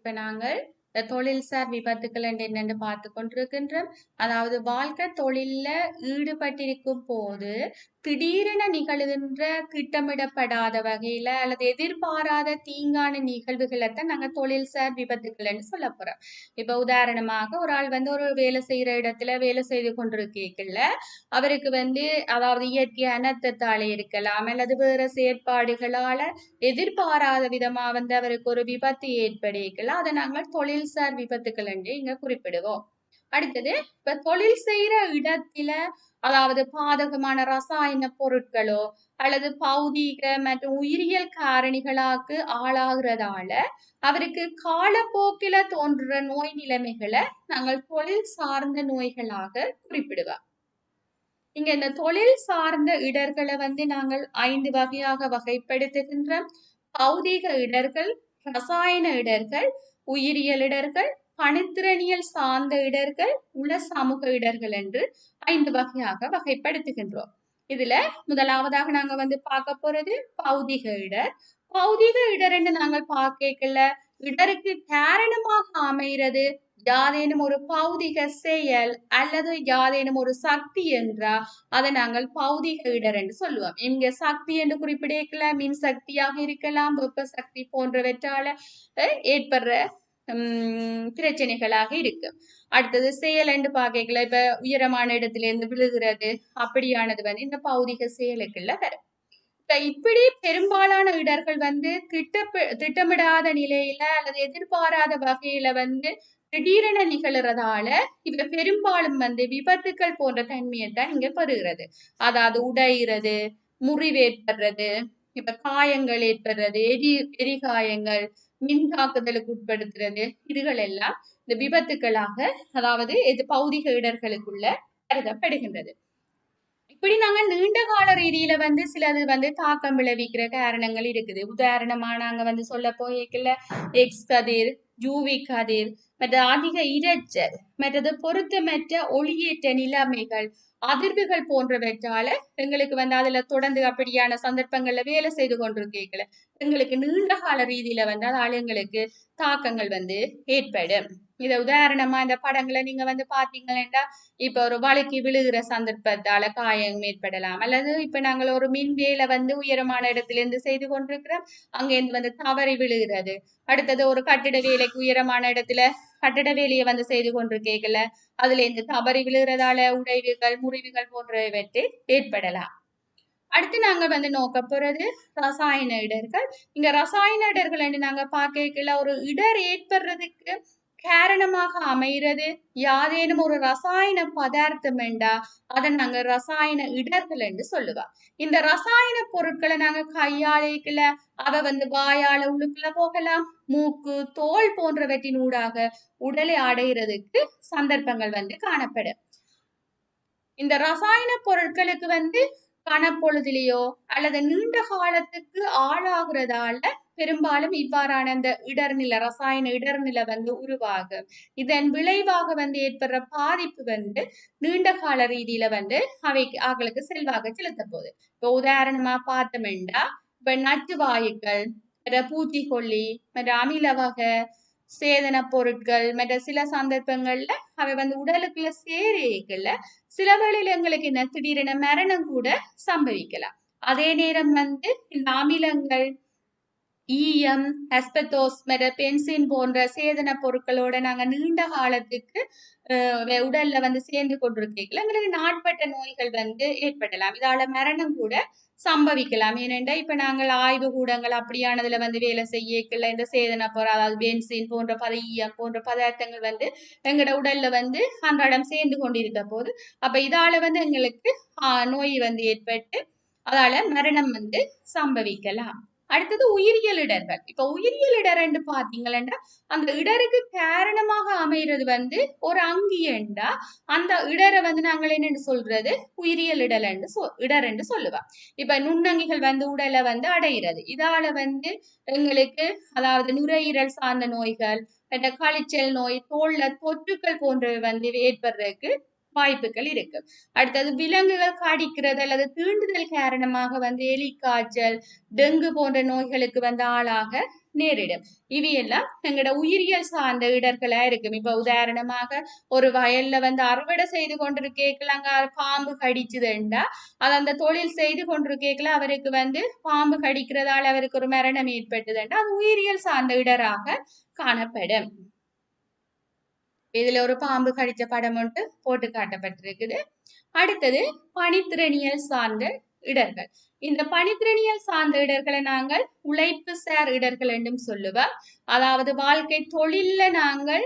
இப்ப நாங்கள் இந்த தொழில்சார் விபத்துக்கள் என்று என்னென்று பார்த்து கொண்டிருக்கின்றோம். அதாவது வாழ்க்கை தொழிலில் ஈடுபட்டிருக்கும் போது திடீரென நிகழ்கின்ற திட்டமிடப்படாத வகையில அல்லது எதிர்பாராத தீங்கான நிகழ்வுகளை தான் நாங்கள் தொழில்சார் விபத்துக்கள்னு சொல்ல போறோம். இப்போ உதாரணமாக ஒரு ஆள் வந்து ஒரு வேலை செய்யற இடத்துல வேலை செய்து கொண்டிருக்கல அவருக்கு வந்து அதாவது இயற்கை அனர்த்தத்தால இருக்கலாம் அல்லது வேற செயற்பாடுகளால எதிர்பாராத விதமா வந்து அவருக்கு ஒரு விபத்து ஏற்படுக்கலாம் அதை நாங்கள் தொழில் தொழில்சார் விபத்துக்கள் என்று இங்க குறிப்பிடுவோம். அடுத்தது இப்ப தொழில் செய்யற இடத்துல அதாவது பாதகமான ரசாயன பொருட்களோ அல்லது பௌதீக மற்றும் உயிரியல் காரணிகளாக்கு ஆளாகிறதால அவருக்கு காலப்போக்கில தோன்ற நோய் நிலைமைகளை நாங்கள் தொழில் சார்ந்த நோய்களாக குறிப்பிடுவோம். இங்க இந்த தொழில் சார்ந்த இடர்களை வந்து நாங்கள் ஐந்து வகையாக வகைப்படுத்துகின்றோம். பௌதீக இடர்கள் ரசாயன இடர்கள் உயிரியல் இடர்கள் பணித்திறனியல் சார்ந்த இடர்கள் உள சமூக இடர்கள் என்று ஐந்து வகையாக வகைப்படுத்துகின்றோம். இதுல முதலாவதாக நாங்க வந்து பார்க்க போறது பௌதிக இடர். பௌதிக இடர் என்று நாங்கள் பார்க்கல. இடருக்கு காரணமாக அமைகிறது யாதேனும் ஒரு பௌதிக செயல் அல்லது யாதேனும் ஒரு சக்தி என்றா அதை நாங்கள் பௌதிக இடர் என்று சொல்லுவோம். இங்க சக்தி என்று குறிப்பிடல மின் சக்தியாக இருக்கலாம் வெப்ப சக்தி போன்றவற்றால ஏற்படுற உம் பிரச்சனைகளாக இருக்கு. அடுத்தது செயல் என்று பார்க்கல இப்ப உயரமான இடத்துல இருந்து விழுகிறது அப்படியானது வந்து இந்த பௌதிக செயலுக்குள்ள வரும். இப்ப இப்படி பெரும்பாலான இடர்கள் வந்து திட்டப்ப திட்டமிடாத நிலையில அல்லது எதிர்பாராத வகையில வந்து திடீரென நிகழறதால இவங்க பெரும்பாலும் வந்து விபத்துக்கள் போன்ற தன்மையை தான் இங்க பெறுகிறது அதாவது உடையிறது முறிவு ஏற்படுறது இப்ப காயங்கள் ஏற்படுறது எரி எரிகாயங்கள் மின் தாக்குதலுக்கு உட்படுத்துறது இதுகள் எல்லாம் இந்த விபத்துக்களாக அதாவது இது பௌதிக இடர்களுக்குள்ள கருதப்படுகின்றது. இப்படி நாங்க நீண்ட கால ரீதியில வந்து சிலது வந்து தாக்கம் விளைவிக்கிற காரணங்கள் இருக்குது. உதாரணமா நாங்க வந்து சொல்ல போய்க்கல எக்ஸ் கதிர் யூவி கதிர் மற்ற அதிக இரைச்சல் மற்றது பொருத்தமற்ற ஒளியேற்ற நிலைமைகள் அதிர்வுகள் போன்றவற்றால எங்களுக்கு வந்து அதுல தொடர்ந்து அப்படியான சந்தர்ப்பங்கள்ல வேலை செய்து கொண்டிருக்கீங்கள எங்களுக்கு நீண்ட கால ரீதியில வந்து அது எங்களுக்கு தாக்கங்கள் வந்து ஏற்படும். இத உதாரணமா இந்த படங்களை நீங்க வந்து பாத்தீங்கன்னா இப்ப ஒரு வழுக்கி விழுகிற சந்தர்ப்பத்தால காயம் ஏற்படலாம். அல்லது இப்ப நாங்கள் ஒரு மின் வேலை வந்து உயரமான இடத்துல இருந்து செய்து கொண்டிருக்கிறோம் அங்க இருந்து வந்து தவறி விழுகிறது. அடுத்தது ஒரு கட்டிட வேலைக்கு உயரமான இடத்துல கட்டிட வேலையை வந்து செய்து கொண்டிருக்கீங்கள அதுல இருந்து தவறி விழுகிறதால உடைவுகள் முறிவுகள் போன்றவற்றை ஏற்படலாம். அடுத்து நாங்க வந்து நோக்க போறது ரசாயன இடர்கள். இங்க ரசாயன இடர்கள் என்று நாங்க பார்க்கல ஒரு இடர் ஏற்படுறதுக்கு காரணமாக அமைகிறது. யாதேனும் ஒரு ரசாயன பதார்த்தம் என்றா அதை நாங்க ரசாயன இடர்கள் என்று சொல்லுவா இந்த ரசாயன பொருட்களை நாங்க கையாளிக்கல அவ வந்து வாயால உள்ளுக்குள்ள போகலாம். மூக்கு தோல் போன்றவற்றின் ஊடாக உடலை அடைகிறதுக்கு சந்தர்ப்பங்கள் வந்து காணப்படும். இந்த ரசாயன பொருட்களுக்கு வந்து கனப்பொழுதிலேயோ அல்லது நீண்ட காலத்துக்கு ஆளாகிறதால பெரும்பாலும் இவ்வாறான அந்த இடர்நிலை ரசாயன இடர்நிலை வந்து உருவாகும் இதன் விளைவாக வந்து ஏற்படுற பாதிப்பு வந்து நீண்ட கால ரீதியில வந்து அவை அவங்களுக்கு செல்வாக செலுத்த போகுது. இப்போ உதாரணமா பார்த்தோம்னா இப்ப நட்டு வாயுக்கள் மற்ற பூச்சிக்கொல்லி மற்ற அமில வகை சேதன பொருட்கள் மற்ற சில சந்தர்ப்பங்கள்ல அவை வந்து உடலுக்குள்ள சேரிக்கல சில வேளையில எங்களுக்கு என்ன திடீரென மரணம் கூட சம்பவிக்கலாம். அதே நேரம் வந்து இந்த அமிலங்கள் ஈயம் அஸ்பெத்தோஸ் பென்சின் போன்ற சேதன பொருட்களோட நாங்க நீண்ட காலத்துக்கு உடல்ல வந்து சேர்ந்து கொண்டிருக்கல எங்களுக்கு நாட்பட்ட நோய்கள் வந்து ஏற்படலாம். இதால மரணம் கூட சம்பவிக்கலாம். ஏனென்றா இப்ப நாங்கள் ஆய்வு கூடங்கள் அப்படியானதுல வந்து வேலை செய்யக்கல இந்த சேதன பொருள் அதாவது பென்சின் போன்ற பத ஈயம் போன்ற பதார்த்தங்கள் வந்து எங்களோட உடல்ல வந்து அன்றாடம் சேர்ந்து கொண்டிருக்க போது அப்ப இதால வந்து எங்களுக்கு ஆஹ், நோய் வந்து ஏற்பட்டு அதால மரணம் வந்து சம்பவிக்கலாம். அடுத்தது உயிரியல் இடர்கள். இப்ப உயிரியல் இடர்ன்னு என்று அந்த இடருக்கு காரணமாக அமைகிறது வந்து ஒரு அங்கியண்டா அந்த இடரை வந்து நாங்கள் என்னன்னு சொல்றது? உயிரியல் இடல் என்று சொல் இடர் என்று சொல்லுவோம். இப்ப நுண்ணங்கிகள் வந்து உடலை வந்து அடைகிறது இதால வந்து எங்களுக்கு அதாவது நுரையீரல் சார்ந்த நோய்கள் கழிச்சல் நோய் தோல்ல தொற்றுக்கள் போன்றவை வந்து ஏற்படுறதுக்கு வாய்ப்புகள் இருக்கு. அடுத்தது விலங்குகள் கடிக்கிறது அல்லது தீண்டுதல் காரணமாக வந்து எலி காய்ச்சல் டெங்கு போன்ற நோய்களுக்கு வந்து ஆளாக நேரிடும். இவையெல்லாம் எங்களோட உயிரியல் சார்ந்த இடர்களா இருக்கும். இப்ப உதாரணமாக ஒரு வயல்ல வந்து அறுவடை செய்து கொண்டிருக்கேக்கல அங்க பாம்பு கடிச்சுதுண்டா அது அந்த தொழில் செய்து கொண்டிருக்கேக்கல அவருக்கு வந்து பாம்பு கடிக்கிறதால அவருக்கு ஒரு மரணம் ஏற்பட்டதுண்டா அது உயிரியல் சார்ந்த இடராக காணப்படும். இதுல ஒரு பாம்பு கடிச்ச படம் ஒன்று போட்டு காட்டப்பட்டிருக்குது. அடுத்தது பனித்திரணியல் சார்ந்த இடர்கள். இந்த பனித்திரணியல் சார்ந்த இடர்களை நாங்கள் உழைப்பு சார் இடர்கள் என்றும் சொல்லுவோம். அதாவது வாழ்க்கை தொழில நாங்கள்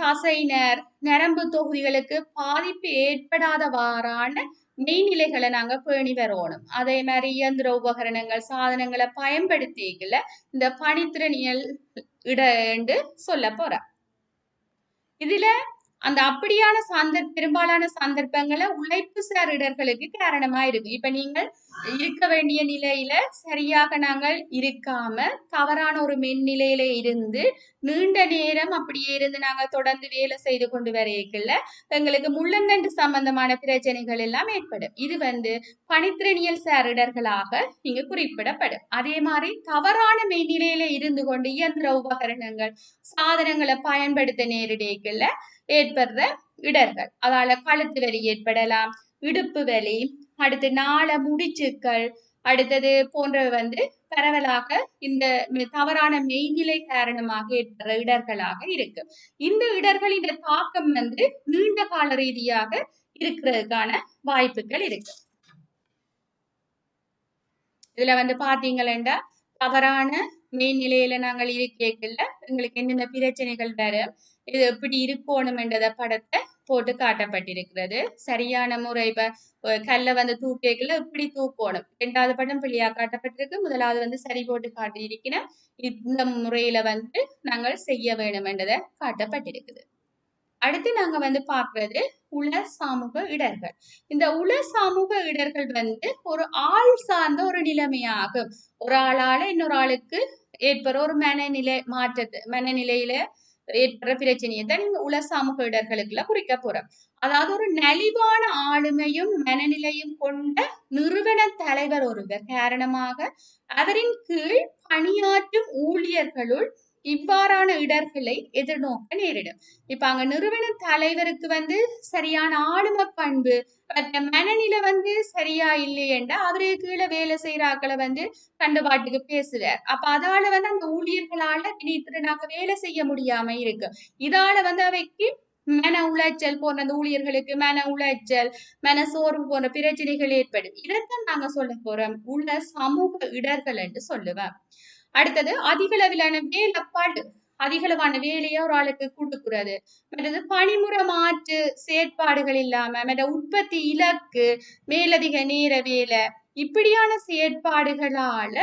தசைனர் நரம்பு தொகுதிகளுக்கு பாதிப்பு ஏற்படாதவாறான மெய்நிலைகளை நாங்க பேணி வரணும். அதே மாதிரி இயந்திர உபகரணங்கள் சாதனங்களை பயன்படுத்திக்கல இந்த பனித்திறனியல் இட என்று சொல்ல போறேன் இதுல அந்த அப்படியான சந்தர்ப்ப பெரும்பாலான சந்தர்ப்பங்களை உழைப்பு சார் இடர்களுக்கு காரணமா இருக்கு இப்ப நீங்கள் இருக்க வேண்டிய நிலையில சரியாக நாங்கள் இருக்காம தவறான ஒரு மென்னிலையில இருந்து நீண்ட நேரம் அப்படியே இருந்து நாங்க தொடர்ந்து வேலை செய்து கொண்டு வரையக்குள்ள எங்களுக்கு முள்ளந்தண்டு சம்பந்தமான பிரச்சனைகள் எல்லாம் ஏற்படும். இது வந்து பனித்திரணியல் சாரிடர்களாக இங்கு குறிப்பிடப்படும். அதே மாதிரி தவறான மெய்நிலையில இருந்து கொண்டு இயந்திர உபகரணங்கள் சாதனங்களை பயன்படுத்த நேரிடைக்குள்ள ஏற்படுற இடர்கள். அதால கழுத்து வலி ஏற்படலாம் இடுப்பு வலி அடுத்து நாள முடிச்சுக்கள் அடுத்தது போன்றவை வந்து பரவலாக இந்த தவறான மெய்நிலை காரணமாக ஏற்படுற இடர்களாக இருக்கு. இந்த இடர்களின் தாக்கம் வந்து நீண்ட கால ரீதியாக இருக்கிறதுக்கான வாய்ப்புகள் இருக்கு. இதுல வந்து பாத்தீங்களா தவறான மெய்நிலையில நாங்கள் இருக்கேக்கல எங்களுக்கு என்னென்ன பிரச்சனைகள் வரும் இது எப்படி இருக்கணுமென்றத படத்தை போட்டு காட்டப்பட்டிருக்கிறது. சரியான முறை இப்ப அஹ் கல்லை வந்து தூக்கல இப்படி தூக்கணும். இரண்டாவது படம் பிள்ளையா காட்டப்பட்டிருக்கு. முதலாவது வந்து சரி போட்டு காட்டியிருக்கிறேன் இந்த முறையில வந்து நாங்கள் செய்ய வேணும் என்றதை காட்டப்பட்டிருக்குது. அடுத்து நாங்க வந்து பாக்குறது உள சமூக இடர்கள். இந்த உல சமூக இடர்கள் வந்து ஒரு ஆள் சார்ந்த ஒரு நிலைமையாகும். ஒரு ஆளால இன்னொரு ஆளுக்கு ஏற்படுற ஒரு மனநிலை மாற்றத்தை மனநிலையில ஏற்படுற பிரச்சனையை தான் இந்த உல சமூக இடர்களுக்குள்ள குறிக்க போறோம். அதாவது ஒரு நலிவான ஆளுமையும் மனநிலையும் கொண்ட நிறுவன தலைவர் ஒருவர். காரணமாக அவரின் கீழ் பணியாற்றும் ஊழியர்களுள் இவ்வாறான இடர்களை எதிர்நோக்க நேரிடும். இப்ப அங்க நிறுவன தலைவருக்கு வந்து சரியான ஆளுமை பண்பு மற்ற மனநிலை வந்து சரியா இல்லையண்டா அவரே கீழே வேலை செய்யறாக்களை வந்து கண்டுபாட்டுக்கு பேசுவார் அப்ப அதால வந்து அந்த ஊழியர்களால திணித்திறனாக வேலை செய்ய முடியாம இருக்கு. இதால வந்து அவைக்கு மன உளைச்சல் போன்ற அந்த ஊழியர்களுக்கு மன உளைச்சல் மன சோர்வு போன்ற பிரச்சனைகள் ஏற்படும். இதைத்தான் நாங்க சொல்ல போறோம். உள்ள சமூக இடர்கள் என்று சொல்லுவேன் அடுத்தது அதிகளவிலான வேலைப்பாடு அதிகளவான வேலையை ஒரு ஆளுக்கு கொடுக்கிறது மற்றது பணிமுறை மாற்று செயற்பாடுகள் இல்லாம மற்ற உற்பத்தி இலக்கு மேலதிக நேர வேலை இப்படியான செயற்பாடுகளால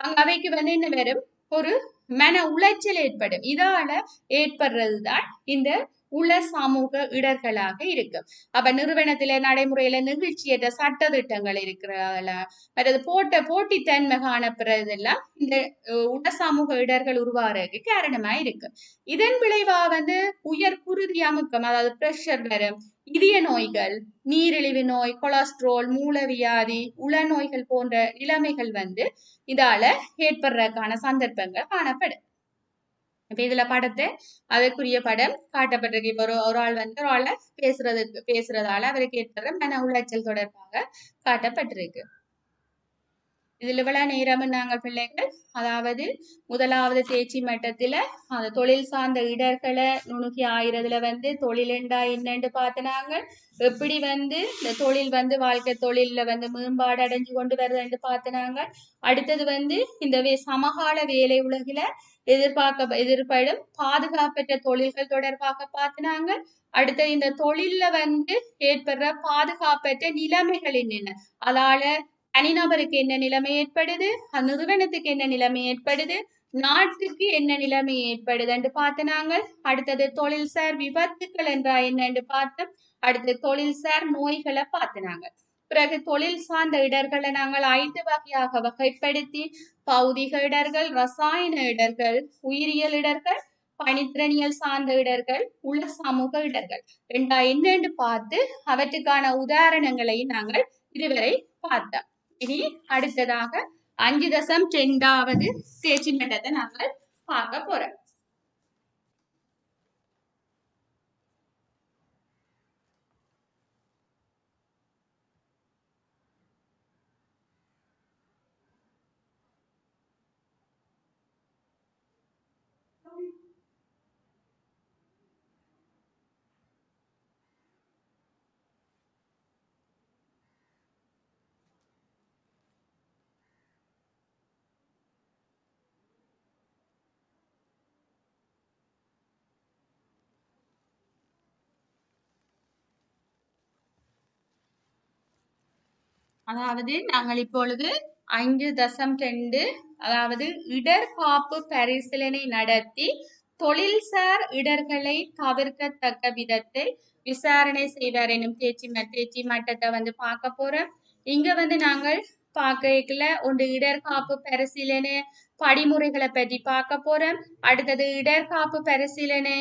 அங்க அவைக்கு வந்து என்ன வரும்? ஒரு மன உளைச்சல் ஏற்படும். இதால ஏற்படுறது தான் இந்த உள சமூக இடர்களாக இருக்கு அப்ப நிறுவனத்தில நடைமுறையில நிகழ்ச்சியற்ற சட்ட திட்டங்கள் இருக்கிறதால மற்றது போட்ட போட்டித்தன்மை காணப்படுறதெல்லாம் இந்த அஹ், உள சமூக இடர்கள் உருவாகிறதுக்கு காரணமா இருக்கு. இதன் விளைவா வந்து உயர் குருதி அமுக்கம் அதாவது பிரஷர் வரும். இதய நோய்கள் நீரிழிவு நோய் கொலஸ்ட்ரால் மூலவியாதி உள நோய்கள் போன்ற நிலைமைகள் வந்து இதால ஏற்படுறதுக்கான சந்தர்ப்பங்கள் காணப்படும். இப்ப இதுல படத்தை அதற்குரிய படம் காட்டப்பட்டிருக்கு. இப்ப ஒரு ஒரு ஆள் வந்து ஒரு ஆள பேசுறதுக்கு பேசுறதால அவருக்கு ஏற்படுற மன உளைச்சல் தொடர்பாக காட்டப்பட்டிருக்கு. இதுல இவ்வளவு நேரம் நாங்கள் பிள்ளைகள் அதாவது முதலாவது தேர்ச்சி மட்டத்துல அந்த தொழில் சார்ந்த இடர்களை நுணுகி ஆயிரதுல வந்து தொழிலெண்டா என்னன்னு பார்த்தனாங்க எப்படி வந்து இந்த தொழில் வந்து வாழ்க்கை தொழில்ல வந்து மேம்பாடு அடைஞ்சு கொண்டு வருதுன்னு பார்த்தனாங்க அடுத்தது வந்து இந்த வே சமகால வேலை உலகில எதிர்பார்க்க எதிர்படும் பாதுகாப்பற்ற தொழில்கள் தொடர்பாக பார்த்தினாங்க அடுத்து இந்த தொழில்ல வந்து ஏற்படுற பாதுகாப்பற்ற நிலைமைகள் என்னென்ன? அதால தனிநபருக்கு என்ன நிலைமை ஏற்படுது? அந்நிறுவனத்துக்கு என்ன நிலைமை ஏற்படுது? நாட்டுக்கு என்ன நிலைமை ஏற்படுதுன்னு பார்த்தனாங்க அடுத்தது தொழில்சார் விபத்துக்கள் என்றா என்னன்னு பார்த்தோம். அடுத்து தொழில்சார் நோய்களை பார்த்தனாங்க பிறகு தொழில் சார்ந்த இடர்களை நாங்கள் ஐந்து வகையாக வகைப்படுத்தி பௌதிக இடர்கள் ரசாயன இடர்கள் உயிரியல் இடர்கள் பணித்திறனியல் சார்ந்த இடர்கள் உள்ள சமூக இடர்கள். ரெண்டா என்னன்னு பார்த்து அவற்றுக்கான உதாரணங்களை நாங்கள் இதுவரை பார்த்தோம். இனி அடுத்ததாக அஞ்சு தசம் ரெண்டாவது தேர்ச்சி மட்டத்தை நாங்கள் பார்க்க போறோம். அதாவது நாங்கள் இப்பொழுது ஐந்து தசம் ரெண்டு அதாவது இடர் காப்பு பரிசீலனை நடத்தி தொழில்சார் இடர்களை தவிர்க்கத்தக்க விதத்தை விசாரணை செய்வார் எனும் தேச்சி ம மட்டத்தை வந்து பார்க்க போறோம். இங்க வந்து நாங்கள் பார்க்கல ஒன்று இடர்காப்பு பரிசீலனை படிமுறைகளை பற்றி பார்க்க போறோம். அடுத்தது இடர்காப்பு பரிசீலனை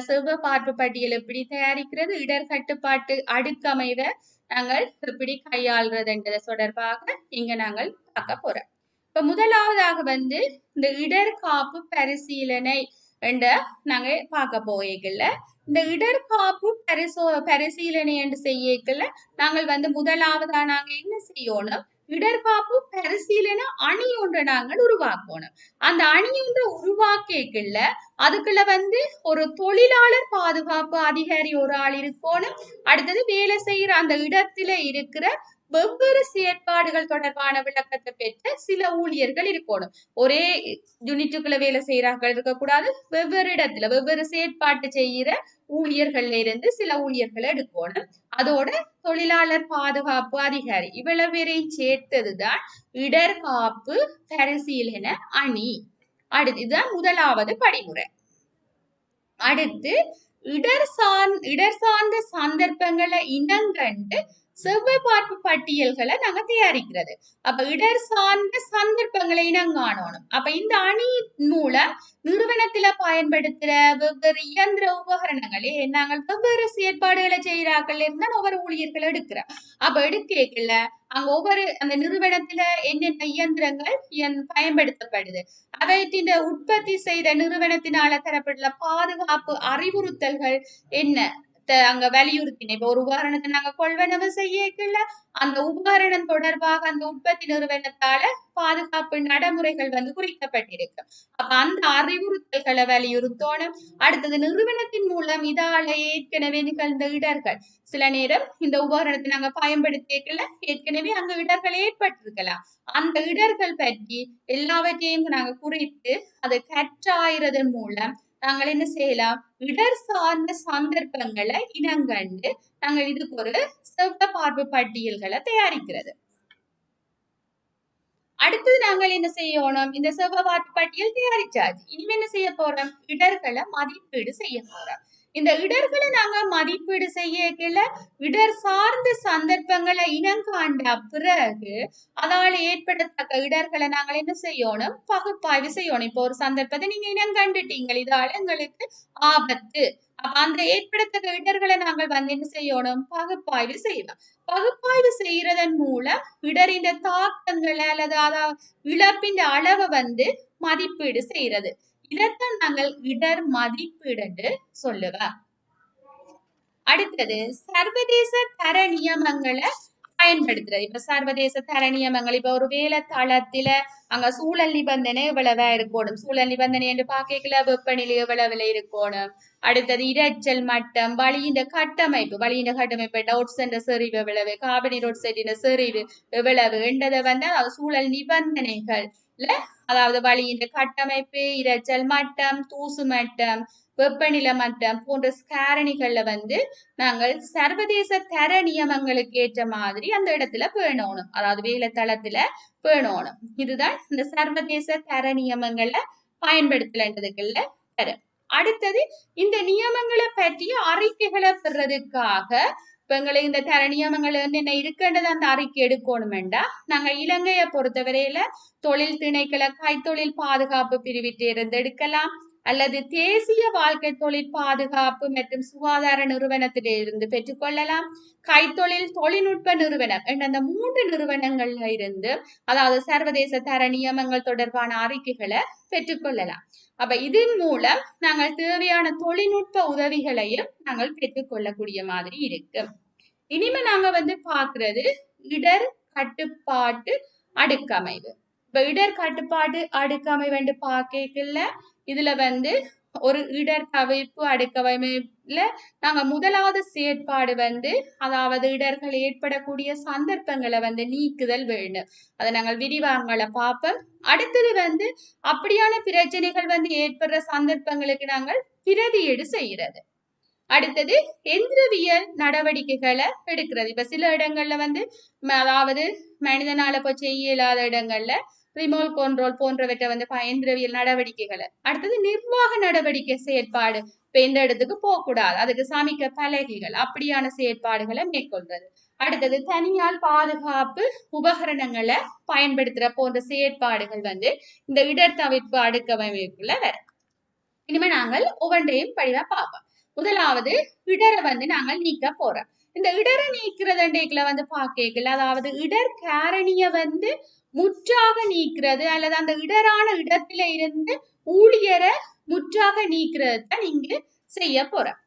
சிவ பார்ப்பு பட்டியல் எப்படி தயாரிக்கிறது இடர் கட்டுப்பாட்டு அடுக்கமைவை நாங்கள் எப்படி கையாள்றதுன்றத தொடர்பாக இங்க நாங்கள் பார்க்க போறோம். இப்ப முதலாவதாக வந்து இந்த இடர் காப்பு பரிசீலனை என்ற நாங்க பார்க்க போயிக்கல இந்த இடர் காப்பு பரிசோ பரிசீலனை என்று செய்யக்கல நாங்கள் வந்து முதலாவதா நாங்க என்ன செய்யணும்? இடர்பாப்பு பரிசீலனை அணி ஒன்றை நாங்கள் உருவாக்கணும். அந்த அணி ஒன்றை உருவாக்கல அதுக்குள்ள வந்து ஒரு தொழிலாளர் பாதுகாப்பு அதிகாரி ஒரு ஆள் இருக்கணும். அடுத்தது வேலை செய்யற அந்த இடத்துல இருக்கிற வெவ்வேறு செயற்பாடுகள் தொடர்பான விளக்கத்தை பெற்ற சில ஊழியர்கள் இருக்கணும். ஒரே யூனிட்டுக்குள்ள வேலை செய்யறார்கள் இருக்கக்கூடாது வெவ்வேறு இடத்துல வெவ்வேறு செயற்பாட்டு செய்யற ஊழியர்கள்ல இருந்து சில ஊழியர்களை எடுக்கணும். அதோட தொழிலாளர் பாதுகாப்பு அதிகாரி இவ்வளவு பேரையும் சேர்த்ததுதான் இடர்காப்பு பரிசீலன அணி. அடுத்து இதுதான் முதலாவது படிமுறை. அடுத்து இடர் சார் இடர் சார்ந்த சந்தர்ப்பங்களை இனங்கண்டு செவ்வாய் பார்ப்பு பட்டியல்களை நாங்க தயாரிக்கிறது. அப்ப இடர் சார்ந்த சந்தர்ப்பங்களை நாங்க காணணும். அப்ப இந்த அணி மூலம் நிறுவனத்துல பயன்படுத்துற வெவ்வேறு இயந்திர உபகரணங்களே நாங்கள் வெவ்வேறு செயற்பாடுகளை செய்யறாக்கள் இருந்தால் ஒவ்வொரு ஊழியர்கள் எடுக்கிறோம். அப்ப எடுக்கல அங்க ஒவ்வொரு அந்த நிறுவனத்துல என்னென்ன இயந்திரங்கள் பயன்படுத்தப்படுது. அவற்றின் உற்பத்தி செய்த நிறுவனத்தினால தரப்பட்டுள்ள பாதுகாப்பு அறிவுறுத்தல்கள் என்ன? அங்க வலியுறுத்தின இப்ப ஒரு உபகரணத்தை நாங்க கொள்வனவு செய்யல அந்த உபகரணம் தொடர்பாக அந்த உற்பத்தி நிறுவனத்தால பாதுகாப்பு நடைமுறைகள் வந்து குறிக்கப்பட்டிருக்கு. அப்ப அந்த அறிவுறுத்தல்களை வலியுறுத்தணும். அடுத்தது நிறுவனத்தின் மூலம் இதால ஏற்கனவே நிகழ்ந்த இடர்கள். சில நேரம் இந்த உபகரணத்தை நாங்க பயன்படுத்திக்கல ஏற்கனவே அங்க இடர்கள் ஏற்பட்டிருக்கலாம். அந்த இடர்கள் பற்றி எல்லாவற்றையும் நாங்க குறித்து அதை கற்றாயிரதன் மூலம் நாங்கள் என்ன செய்யலாம்? இடர் சார்ந்த சந்தர்ப்பங்களை இனங்கண்டு நாங்கள் இதுக்கு ஒரு செவ்வ பார்ப்பு பட்டியல்களை தயாரிக்கிறது. அடுத்தது நாங்கள் என்ன செய்யணும்? இந்த செவ்வ பார்ப்பு பட்டியல் தயாரிச்சாச்சு. இனிமே என்ன செய்ய போறோம்? இடர்களை மதிப்பீடு செய்ய போறோம். இந்த இடர்களை நாங்க மதிப்பீடு செய்யல இடர் சார்ந்த சந்தர்ப்பங்களை இனங்காண்ட பிறகு அதால ஏற்படத்தக்க இடர்களை நாங்கள் என்ன செய்யணும்? பகுப்பாய்வு செய்யணும். இப்போ ஒரு சந்தர்ப்பத்தை நீங்க இனங்கண்டுட்டீங்க இதால எங்களுக்கு ஆபத்து. அப்ப அந்த ஏற்படத்தக்க இடர்களை நாங்கள் வந்து என்ன செய்யணும்? பகுப்பாய்வு செய்யலாம். பகுப்பாய்வு செய்யறதன் மூலம் இடரின் தாக்கங்களை அல்லது அதாவது இழப்பின் அளவை வந்து மதிப்பீடு செய்யறது. இதைத்தான் நாங்கள் இடர் மதிப்பீடு சொல்லுவோம் அடுத்தது சர்வதேச தர நியமங்களை பயன்படுத்துறது. இப்ப சர்வதேச தர நியமங்கள் இப்ப ஒரு வேலை தளத்துல அங்க சூழல் நிபந்தனை இவ்வளவா இருக்கணும்? சூழல் நிபந்தனை என்று பாக்கல வெப்பநிலை எவ்வளவுல இருக்கணும்? அடுத்தது இரைச்சல் மட்டம் வழியின் கட்டமைப்பு. வழியின் கட்டமைப்பு டவுட்ஸ் என்ற செறிவு எவ்வளவு? காபனி ரோட் செட்டின செறிவு எவ்வளவு? என்றதை வந்து சூழல் நிபந்தனைகள். அதாவது வழியின் கட்டமைப்பு இரைச்சல் மட்டம் தூசு மட்டம் வெப்பநிலை மட்டம் போன்ற காரணிகள்ல வந்து நாங்கள் சர்வதேச தர நியமங்களுக்கு ஏற்ற மாதிரி அந்த இடத்துல பேணணும். அதாவது வேலை தளத்துல பேணணும். இதுதான் இந்த சர்வதேச தர நியமங்களை பயன்படுத்தலன்றதுக்குள்ள தரம். அடுத்தது இந்த நியமங்களை பற்றிய அறிக்கைகளை பெறதுக்காக இப்போ இந்த தர நியமங்கள் என்ன இருக்கின்றது அந்த அறிக்கை எடுக்கணுமெண்டா? நாங்கள் இலங்கையை பொறுத்தவரையில தொழில் திணைக்கள கைத்தொழில் பாதுகாப்பு பிரிவிட்டு இருந்து எடுக்கலாம் அல்லது தேசிய வாழ்க்கை தொழில் பாதுகாப்பு மற்றும் சுகாதார நிறுவனத்திலிருந்து பெற்றுக்கொள்ளலாம். கைத்தொழில் தொழில்நுட்ப நிறுவனம் என்ற அந்த மூன்று நிறுவனங்கள்ல இருந்து அதாவது சர்வதேச தர நியமங்கள் தொடர்பான அறிக்கைகளை பெற்றுக்கொள்ளலாம். அப்ப இதன் மூலம் நாங்கள் தேவையான தொழில்நுட்ப உதவிகளையும் நாங்கள் பெற்றுக்கொள்ளக்கூடிய மாதிரி இருக்கு. இனிமே நாங்க வந்து பாக்குறது இடர் கட்டுப்பாட்டு அடுக்கமைவு. இப்ப இடர் கட்டுப்பாடு அடுக்கமைவு வந்து இதுல வந்து ஒரு இடர் தவிர்ப்பு அடுக்கமைப்புல நாங்க முதலாவது செயற்பாடு வந்து அதாவது இடர்கள் ஏற்படக்கூடிய சந்தர்ப்பங்களை வந்து நீக்குதல் வேண்டும். அதை நாங்கள் விரிவாங்களை பார்ப்போம். அடுத்தது வந்து அப்படியான பிரச்சனைகள் வந்து ஏற்படுற சந்தர்ப்பங்களுக்கு நாங்கள் பிரதியீடு செய்யறது அடுத்தது எந்திரவியல் நடவடிக்கைகளை எடுக்கிறது. இப்ப சில இடங்கள்ல வந்து அதாவது மனிதனால போய் செய்ய இயலாத இடங்கள்ல ரிமோட் கண்ட்ரோல் போன்றவற்றை வந்து ப- எந்திரவியல் நடவடிக்கைகளை. அடுத்தது நிர்வாக நடவடிக்கை செயற்பாடு. இப்ப எந்த இடத்துக்கு போகக்கூடாது. அதுக்கு சமைக்க பலகைகள். அப்படியான செயற்பாடுகளை மேற்கொள்றது அடுத்தது தனியால் பாதுகாப்பு உபகரணங்களை பயன்படுத்துற போன்ற செயற்பாடுகள் வந்து இந்த இடர் தவிர்ப்பு அடுக்கமைப்புக்குள்ள வரும். இனிமே நாங்கள் ஒவ்வொன்றையும் படிவா பார்ப்போம். முதலாவது இடரை வந்து நாங்கள் நீக்க போறோம். இந்த இடரை நீக்கிறதுல வந்து பாக்கல அதாவது இடர் காரணிய வந்து முற்றாக நீக்கிறது அல்லது அந்த இடரான இடத்துல இருந்து ஊழியரை முற்றாக நீக்கிறது தான் இங்கு செய்ய போறோம்.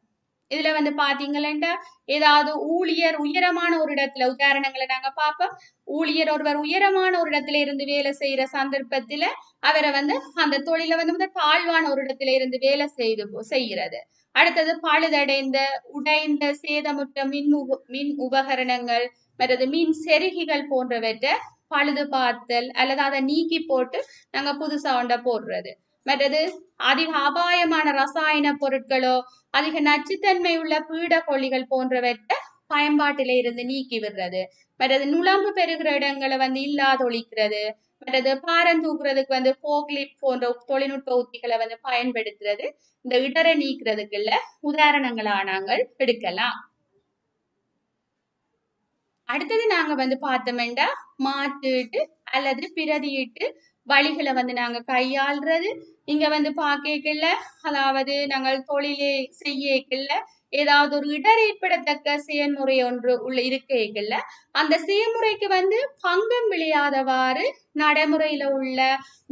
இதுல வந்து பாத்தீங்களா ஏதாவது ஊழியர் உயரமான ஒரு இடத்துல உதாரணங்களை நாங்க பார்ப்போம். ஊழியர் ஒருவர் உயரமான ஒரு இடத்துல இருந்து வேலை செய்யற சந்தர்ப்பத்துல அவரை வந்து அந்த தொழிலை வந்து வந்து தாழ்வான ஒரு இடத்துல இருந்து வேலை செய்து செய்யறது அடுத்தது பழுதடைந்த உடைந்த சேதமுற்ற மின் உப- மின் உபகரணங்கள் மற்றது மின் செருகிகள் போன்றவற்றை பழுது பார்த்தல் அல்லது அதை நீக்கி போட்டு நாங்க புதுசா ஒன்றை போடுறது. மற்றது அதிக அபாயமான ரசாயன பொருட்களோ அதிக நச்சுத்தன்மை உள்ள பீடக்கொல்லிகள் போன்றவற்றை பயன்பாட்டில இருந்து நீக்கி விடுறது. மற்றது நுழம்பு பெறுகிற இடங்களை வந்து இல்லாத ஒழிக்கிறது மற்றது பாரம் தூக்குறதுக்கு வந்து போக்லிப் போன்ற தொழில்நுட்ப உத்திகளை வந்து பயன்படுத்துறது இந்த இடரை நீக்கிறதுக்குள்ள உதாரணங்களா நாங்கள் எடுக்கலாம். அடுத்தது நாங்க வந்து பார்த்தோம்னா மாத்துட்டு அல்லது பிரதியிட்டு வழிகளை வந்து நாங்க கையாள்றது. இங்க வந்து பார்க்கல அதாவது நாங்கள் தொழிலே செய்யக்கல ஏதாவது ஒரு இடர் ஏற்படத்தக்க செயல்முறை ஒன்று உள்ள இருக்கைகள்ல அந்த செயல்முறைக்கு வந்து பங்கம் விளையாதவாறு நடைமுறையில உள்ள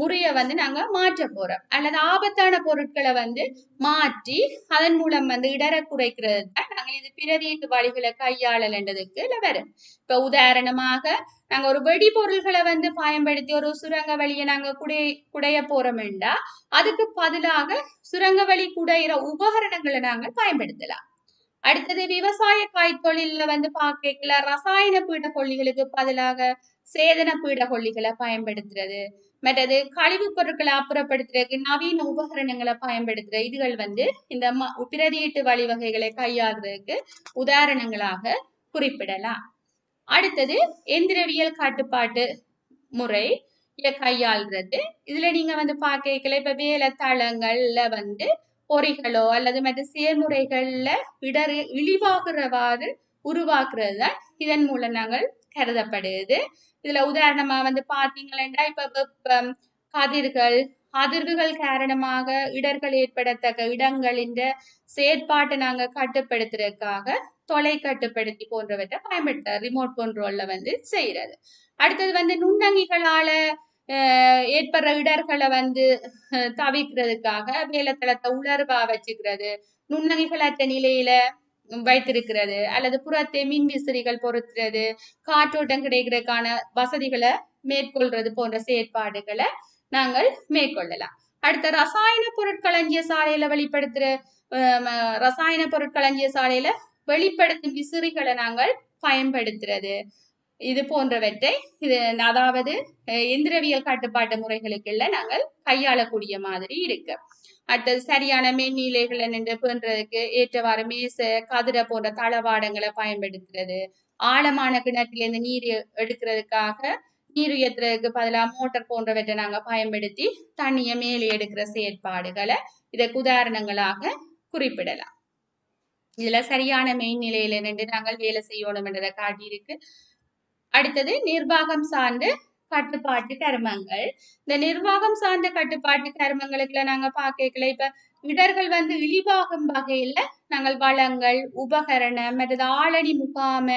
முறையை வந்து நாங்க மாற்ற போறோம். அல்லது ஆபத்தான பொருட்களை வந்து மாற்றி அதன் மூலம் வந்து இடரை குறைக்கிறது தான் நாங்கள் இது பிரதியீட்டு வழிகளை கையாளலன்றதுக்கு வரும். இப்ப உதாரணமாக நாங்க ஒரு வெடி பொருள்களை வந்து பயன்படுத்தி ஒரு சுரங்க வழியை நாங்க குடைய குடைய போறோம்டா அதுக்கு பதிலாக சுரங்க வழி குடையிற உபகரணங்களை நாங்கள் பயன்படுத்தலாம். அடுத்தது விவசாய காய்த்தொழில்ல வந்து பார்க்கல ரசாயன பீடகொல்லிகளுக்கு பதிலாக சேதன பீடகொல்லிகளை பயன்படுத்துறது. மற்றது கழிவுப் பொருட்களை அப்புறப்படுத்துறதுக்கு நவீன உபகரணங்களை பயன்படுத்துற இதுகள் வந்து இந்த ம- பிரதியீட்டு வழிவகைகளை கையாளுறதுக்கு உதாரணங்களாக குறிப்பிடலாம். அடுத்தது எந்திரவியல் கட்டுப்பாட்டு முறை கையாள்றது. இதுல நீங்க வந்து பார்க்கல இப்ப வேலை தளங்கள்ல வந்து பொறிகளோ அல்லது மற்ற செயல்முறைகள்ல இடர் இழிவாகிறவாறு உருவாக்குறது தான் இதன் மூலம் நாங்கள் கருதப்படுது. இதுல உதாரணமா வந்து பாத்தீங்கன்னா இப்ப வெப்பம் கதிர்கள் அதிர்வுகள் காரணமாக இடர்கள் ஏற்படத்தக்க இடங்களின் செயற்பாட்டை நாங்க கட்டுப்படுத்துறதுக்காக தொலை கட்டுப்படுத்தி போன்றவற்றை பயன்படுத்த ரிமோட் கண்ட்ரோல்ல வந்து செய்யறது அடுத்தது வந்து நுண்ணங்கிகளால ஏற்படுற இடர்களை வந்து தவிக்கிறதுக்காக தவிர்க்கிறதுக்காக வேலைத்தளத்தை உலர்வா வச்சுக்கிறது நுண்ணகைகளற்ற நிலையில வைத்திருக்கிறது அல்லது புறத்தை மின் விசிறிகள் பொருத்துறது காற்றோட்டம் கிடைக்கிறதுக்கான வசதிகளை மேற்கொள்றது போன்ற செயற்பாடுகளை நாங்கள் மேற்கொள்ளலாம். அடுத்த ரசாயன பொருட்களஞ்சிய சாலையில வெளிப்படுத்துற அஹ், ரசாயன பொருட்களஞ்சிய சாலையில வெளிப்படுத்தும் விசிறிகளை நாங்கள் பயன்படுத்துறது. இது போன்றவற்றை இது அதாவது எந்திரவியல் கட்டுப்பாட்டு முறைகளுக்குள்ள நாங்கள் கையாளக்கூடிய மாதிரி இருக்கு. அடுத்தது சரியான மென்னிலைகளை நின்று பண்றதுக்கு ஏற்றவாறு மேச கதிரை போன்ற தளவாடங்களை பயன்படுத்துறது. ஆழமான கிணற்றிலிருந்து நீர் எடுக்கிறதுக்காக நீர் உயர்த்துறதுக்கு பதிலாக மோட்டார் போன்றவற்றை நாங்க பயன்படுத்தி தண்ணியை மேலே எடுக்கிற செயற்பாடுகளை இதற்கு உதாரணங்களாக குறிப்பிடலாம். இதுல சரியான மெயின் நிலையில நின்று நாங்கள் வேலை செய்யணும் என்றதை காட்டியிருக்கு. அடுத்தது நிர்வாகம் சார்ந்து கட்டுப்பாட்டு கருமங்கள். இந்த நிர்வாகம் சார்ந்த கட்டுப்பாட்டு கருமங்களுக்குள்ள நாங்க பார்க்கல இப்ப இடர்கள் வந்து இழிவாகும் வகையில நாங்கள் வளங்கள் உபகரணம் மற்றது ஆளடி முகாம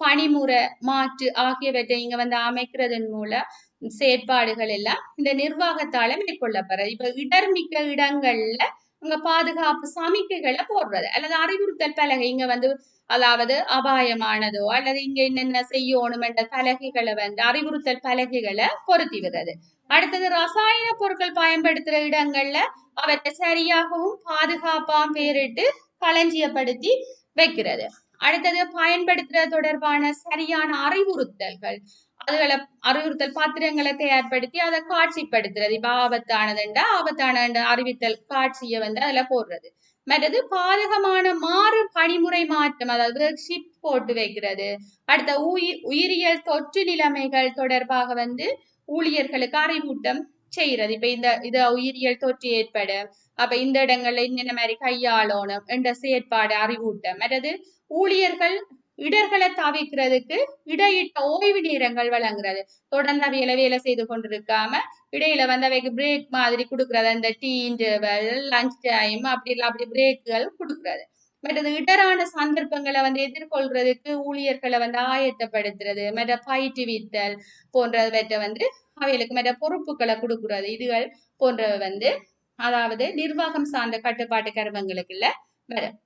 பணிமுறை மாற்று ஆகியவற்றை இங்க வந்து அமைக்கிறதன் மூலம் செயற்பாடுகள் எல்லாம் இந்த நிர்வாகத்தால மேற்கொள்ளப்படுறது இப்ப இடர்மிக்க இடங்கள்ல அங்க பாதுகாப்பு சமிக்கைகளை போடுறது. அல்லது அறிவுறுத்தல் பலகை இங்க வந்து அதாவது அபாயமானதோ அல்லது இங்க என்னென்ன செய்யணும் என்ற பலகைகளை வந்து அறிவுறுத்தல் பலகைகளை பொருத்தி விடுறது. அடுத்தது ரசாயன பொருட்கள் பயன்படுத்துற இடங்கள்ல அவற்றை சரியாகவும் பாதுகாப்பாம் பேரிட்டு களஞ்சியப்படுத்தி வைக்கிறது. அடுத்தது பயன்படுத்துறது தொடர்பான சரியான அறிவுறுத்தல்கள். அதுகளை அறிவுறுத்தல் பாத்திரங்களை தயார்படுத்தி அதை காட்சிப்படுத்துறது. இப்ப ஆபத்தானதுண்டா ஆபத்தான அறிவித்தல் காட்சியை வந்து அதுல போடுறது. மற்றது பாதகமான மாறு பணிமுறை மாற்றம் அதாவது ஷிப் போட்டு வைக்கிறது. அடுத்த உயிர் உயிரியல் தொற்று நிலைமைகள் தொடர்பாக வந்து ஊழியர்களுக்கு அறிவூட்டம் செய்யறது இப்ப இந்த இது உயிரியல் தொற்று ஏற்பட அப்ப இந்த இடங்கள்ல என்னென்ன மாதிரி கையாளணும் என்ற செயற்பாடு அறிவூட்டம். மற்றது ஊழியர்கள் இடர்களை தவிக்கிறதுக்கு இடையிட்ட ஓய்வு நேரங்கள் வழங்குறது. தொடர்ந்து அவையில வேலை செய்து கொண்டிருக்காம இடையில வந்து அவைக்கு பிரேக் மாதிரி கொடுக்கறது. அந்த டீ இன்டர்வல் லஞ்ச் டைம் அப்படி இல்லை அப்படி பிரேக்குகள் கொடுக்கறது. மற்றது இடரான சந்தர்ப்பங்களை வந்து எதிர்கொள்றதுக்கு ஊழியர்களை வந்து ஆயத்தப்படுத்துறது. மற்ற பயிற்றுவித்தல் போன்றவற்றை வந்து அவைகளுக்கு மற்ற பொறுப்புகளை கொடுக்கறது. இதுகள் போன்றவை வந்து அதாவது நிர்வாகம் சார்ந்த கட்டுப்பாட்டு கருமங்களுக்குள்ள வரும்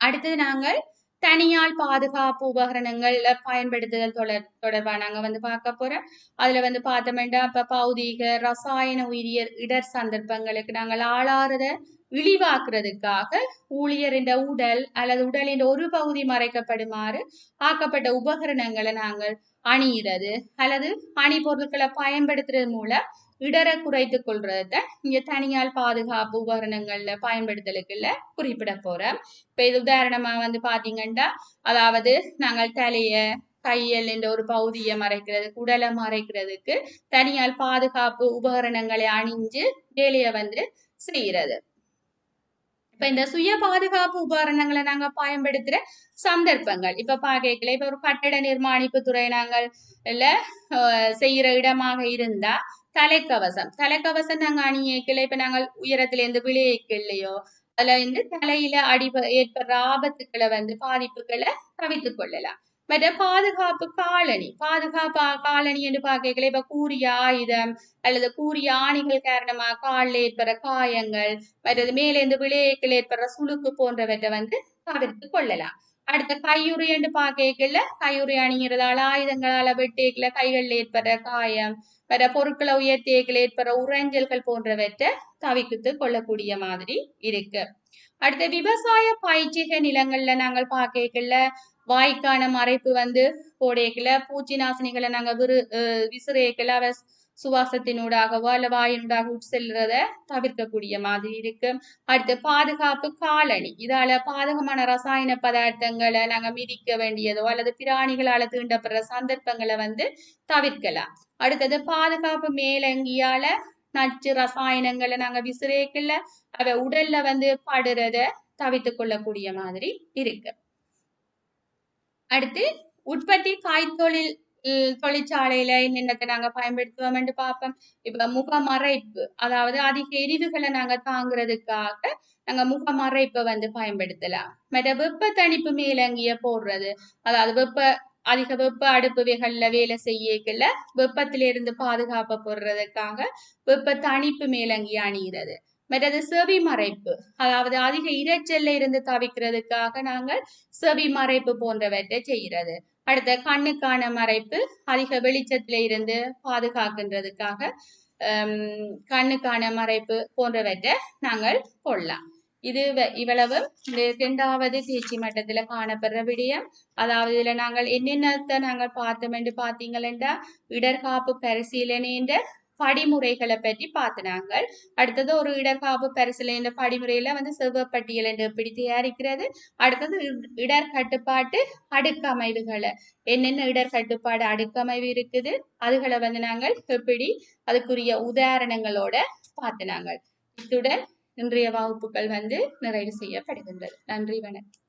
அடுத்தது நாங்கள் தனியால் பாதுகாப்பு உபகரணங்கள்ல பயன்படுத்துதல் தொடர் தொடர்பாக நாங்க வந்து பார்க்க போகிறோம் அதுல வந்து பார்த்தோம்னா இப்போ பௌதீக ரசாயன உயிரியர் இடர் சந்தர்ப்பங்களுக்கு நாங்கள் ஆளாறத இழிவாக்குறதுக்காக ஊழியரின் உடல் அல்லது உடலின் ஒரு பகுதி மறைக்கப்படுமாறு ஆக்கப்பட்ட உபகரணங்களை நாங்கள் அணியிறது அல்லது அணி பொருட்களை பயன்படுத்துறது மூலம் இடரை குறைத்து கொள்றத இங்க தனியால் பாதுகாப்பு உபகரணங்கள்ல பயன்படுத்தலுக்குள்ள குறிப்பிட போறோம் இப்ப இது உதாரணமா வந்து பாத்தீங்கன்னா அதாவது நாங்கள் தலைய கையல் என்ற ஒரு பகுதியை மறைக்கிறதுக்கு உடலை மறைக்கிறதுக்கு தனியால் பாதுகாப்பு உபகரணங்களை அணிஞ்சு வேலையை வந்து செய்யறது. இப்ப இந்த சுய பாதுகாப்பு உபகரணங்களை நாங்க பயன்படுத்துற சந்தர்ப்பங்கள் இப்ப பாக்கல இப்ப ஒரு கட்டட நிர்மாணிப்பு துறை நாங்கள் இல்ல செய்யற இடமாக இருந்தா தலைக்கவசம். தலைக்கவசம் நாங்க அணியக்கல. இப்ப நாங்கள் உயரத்துல இருந்து விளையக்கலையோ அதுல இருந்து தலையில அடி ஏற்படுற ஆபத்துக்களை வந்து பாதிப்புகளை தவிர்த்து கொள்ளலாம். மற்ற பாதுகாப்பு காலணி பாதுகாப்பு காலணி என்று பார்க்கல இப்ப கூறிய ஆயுதம் அல்லது கூறிய ஆணிகள் காரணமா காலில் ஏற்படுற காயங்கள் மற்றது மேலேந்து விளையக்கில் ஏற்படுற சுளுக்கு போன்றவற்றை வந்து தவிர்த்து கொள்ளலாம். அடுத்த கையுறை என்று பார்க்கல கையுறை அணிகிறதால ஆயுதங்களால வெட்டேக்கல கைகளில் ஏற்படுற காயம் பிற பொருட்களை உயர்த்தியர்கள் ஏற்படுற உறைஞ்சல்கள் போன்றவற்றை தவிக்குத்து கொள்ளக்கூடிய மாதிரி இருக்கு. அடுத்த விவசாய பயிற்சிக நிலங்கள்ல நாங்கள் பார்க்கல வாய்க்கான மறைப்பு வந்து போடேக்கல பூச்சி நாசினிகளை நாங்க விரு விசிறேக்கல அவ சுவாசத்தினூடாகவோ அல்ல வாயினூடாக உட்செல்றத தவிர்க்கக்கூடிய மாதிரி இருக்கு. அடுத்து பாதுகாப்பு காலணி. இதால பாதகமான ரசாயன பதார்த்தங்களை நாங்க மிதிக்க வேண்டியதோ அல்லது பிராணிகளால தீண்டப்படுற சந்தர்ப்பங்களை வந்து தவிர்க்கலாம். அடுத்தது பாதுகாப்பு மேலங்கியால நச்சு ரசாயனங்களை நாங்க விசிறேக்கல அவ உடல்ல வந்து படுறத தவித்து கொள்ளக்கூடிய மாதிரி இருக்கு. அடுத்து உற்பத்தி காய்த்தொழில் தொழிற்சாலையில என்னென்னத்தை நாங்க பயன்படுத்துவோம் என்று பார்ப்போம். இப்ப முகமறைப்பு அதாவது அதிக எரிவுகளை நாங்க தாங்குறதுக்காக நாங்க முகமறைப்பை வந்து பயன்படுத்தலாம். மற்ற வெப்ப தணிப்பு மேலங்கிய போடுறது. அதாவது வெப்ப அதிக வெப்ப அடுப்பு அடுப்புவைகள்ல வேலை செய்யக்கல வெப்பத்திலிருந்து பாதுகாப்பு போடுறதுக்காக வெப்ப தணிப்பு மேலங்கி அணிகிறது மற்றது செவி மறைப்பு அதாவது அதிக இரைச்சல்ல இருந்து தவிக்கிறதுக்காக நாங்கள் செவி மறைப்பு போன்றவற்றை செய்கிறது அடுத்த கண்ணுக்கான மறைப்பு அதிக வெளிச்சத்தில இருந்து பாதுகாக்கின்றதுக்காக கண்ணுக்கான மறைப்பு போன்றவற்றை நாங்கள் கொள்ளலாம். இது இவ்வளவு இரண்டாவது தேர்ச்சி மட்டத்துல காணப்படுற விடயம். அதாவது இதில் நாங்கள் என்னென்னத்தை நாங்கள் பார்த்தோம் என்று பார்த்தீங்களா இடர்காப்பு பரிசீலனைன்ற படிமுறைகளை பற்றி பார்த்துனாங்க அடுத்தது ஒரு இடர்காப்பு பரிசீலனை படிமுறையில வந்து செவ்வப்பட்டியல் என்று எப்படி தயாரிக்கிறது. அடுத்தது இடர் கட்டுப்பாட்டு அடுக்கமைவுகளை. என்னென்ன இடர் கட்டுப்பாடு அடுக்கமைவு இருக்குது? அதுகளை வந்து நாங்கள் எப்படி அதுக்குரிய உதாரணங்களோட பார்த்துனாங்க இத்துடன் இன்றைய வகுப்புகள் வந்து நிறைவு செய்யப்படுகின்றது. நன்றி வணக்கம்.